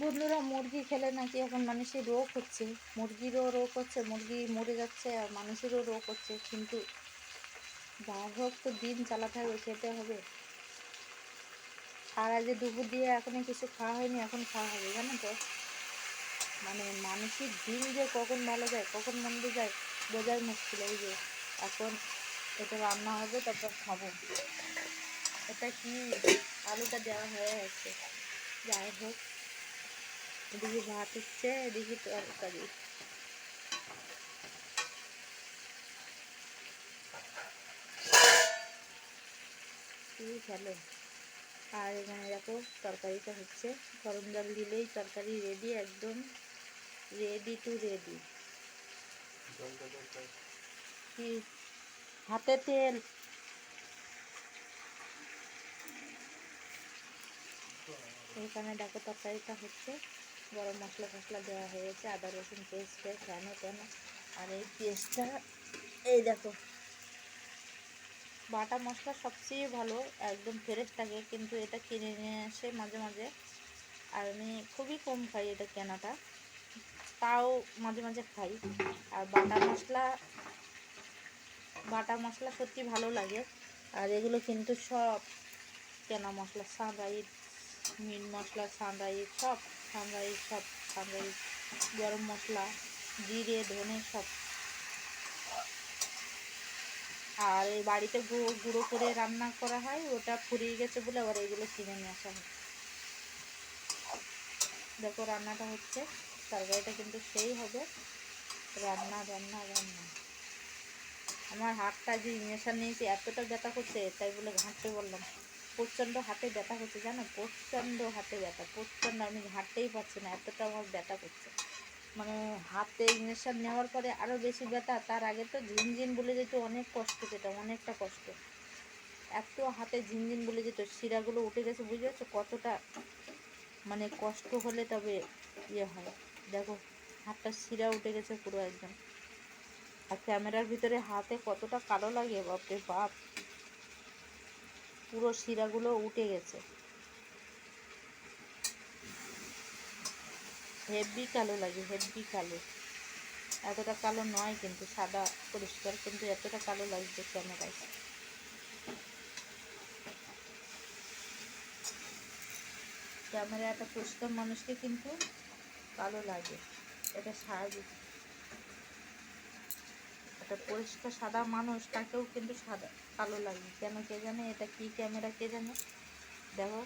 বন্ধুরা মুরগি খেলে নাকি এখন মানুষের রোগ হচ্ছে। মুরগিরও রোগ হচ্ছে, মুরগি মরে যাচ্ছে আর মানুষেরও রোগ হচ্ছে। কিন্তু যাই হোক তো দিন চালাতে হবে, খেতে হবে। সারা যে দুপুর দিয়ে এখনও কিছু খাওয়া হয়নি, এখন খাওয়া হবে জানেন তো? মানে মানুষের দিন যে কখন ভালো যায়, কখন মন্দ যায় বোঝার মুশকিল এই যে। এখন এটা রান্না হবে, তারপর খাব। এটা কি? আলুটা দেওয়া হয়ে গেছে। যাই হোক এদিকে ভাত হচ্ছে এদিকে তরকারি। কি খেলো? আর এখানে দেখো, তরকারিটা হচ্ছে। গরম জল দিলেই তরকারি রেডি একদম রেডি টু রেডি কি? হাতে তেল। এখানে দেখো তরকারিটা হচ্ছে। গরম মশলা ফসলা দেওয়া হয়েছে, আদা রসুন পেস্ট কেন কেন? আর এই পেস্টটা এই দেখো। বাটা মশলা সবচেয়ে ভালো, একদম ফ্রেশ থাকে, কিন্তু এটা কিনে নিয়ে আসে মাঝে মাঝে, আর আমি খুবই কম খাই এটা কেনাটা। তাও মাঝে মাঝে খাই। আর বাটা মশলা বাটা মশলা সত্যি ভালো লাগে। আর এগুলো কিন্তু সব কেনা মশলা সানরাইজ মিট মশলা সানরাইজ সব সানরাইজ সব সানরাইজ গরম মশলা, জিরে, ধনে সব। আর এই বাড়িতে গুঁড়ো করে রান্না করা হয়, ওটা ফুরিয়ে গেছে বলে আবার এগুলো কিনে নিয়ে আসা হয় দেখো রান্নাটা হচ্ছে, তরকারিটা কিন্তু সেই হবে। রান্না রান্না রান্না। আমার হাতটা যে ইঞ্জেকশন নিয়েছি, এতটা ব্যথা করছে, তাই বলে ঘাঁটতে বললাম। প্রচণ্ড হাতে ব্যথা করছে জানো? প্রচণ্ড হাতে ব্যথা, প্রচণ্ড, আমি হাঁটতেই পারছি না, এতটা আমার ব্যথা করছে। মানে হাতে ইঞ্জেকশন নেওয়ার পরে আরও বেশি ব্যথা, তার আগে তো ঝিনঝিন বলে যেত, অনেক কষ্ট যেত অনেকটা কষ্ট। এত হাতে ঝিনঝিন বলে যেত, শিরাগুলো উঠে গেছে বুঝে যাচ্ছে কতটা মানে কষ্ট হলে তবে ইয়ে হয়। দেখো, হাতটা শিরা উঠে গেছে পুরো একদম। আর ক্যামেরার ভিতরে হাতে কতটা কালো লাগে, বাপরে বাপ। পুরো শিরাগুলো উঠে গেছে। হেভি কালো লাগে, হেভি কালো। এতটা কালো নয় কিন্তু, সাদা পরিষ্কার, কিন্তু এতটা কালো লাগছে ক্যামেরায়। ক্যামেরা একটা পরিষ্কার মানুষকে কিন্তু কালো লাগে। এটা স্বাভাবিক। একটা পরিষ্কার সাদা মানুষ, তাকেও কিন্তু সাদা, কালো লাগে। কেন কে জানে এটা কি ক্যামেরা, কে জানে? দেখো,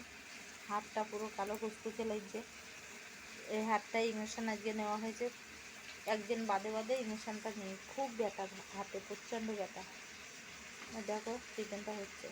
হাতটা পুরো কালো কুচকুচে লাগছে। এই হাতটা ইঞ্জেকশন আজকে নেওয়া হয়েছে। একদিন বাদে বাদে ইঞ্জেকশনটা নিয়ে খুব ব্যথা, হাতে প্রচণ্ড ব্যথা। দেখো চিকেনটা হচ্ছে।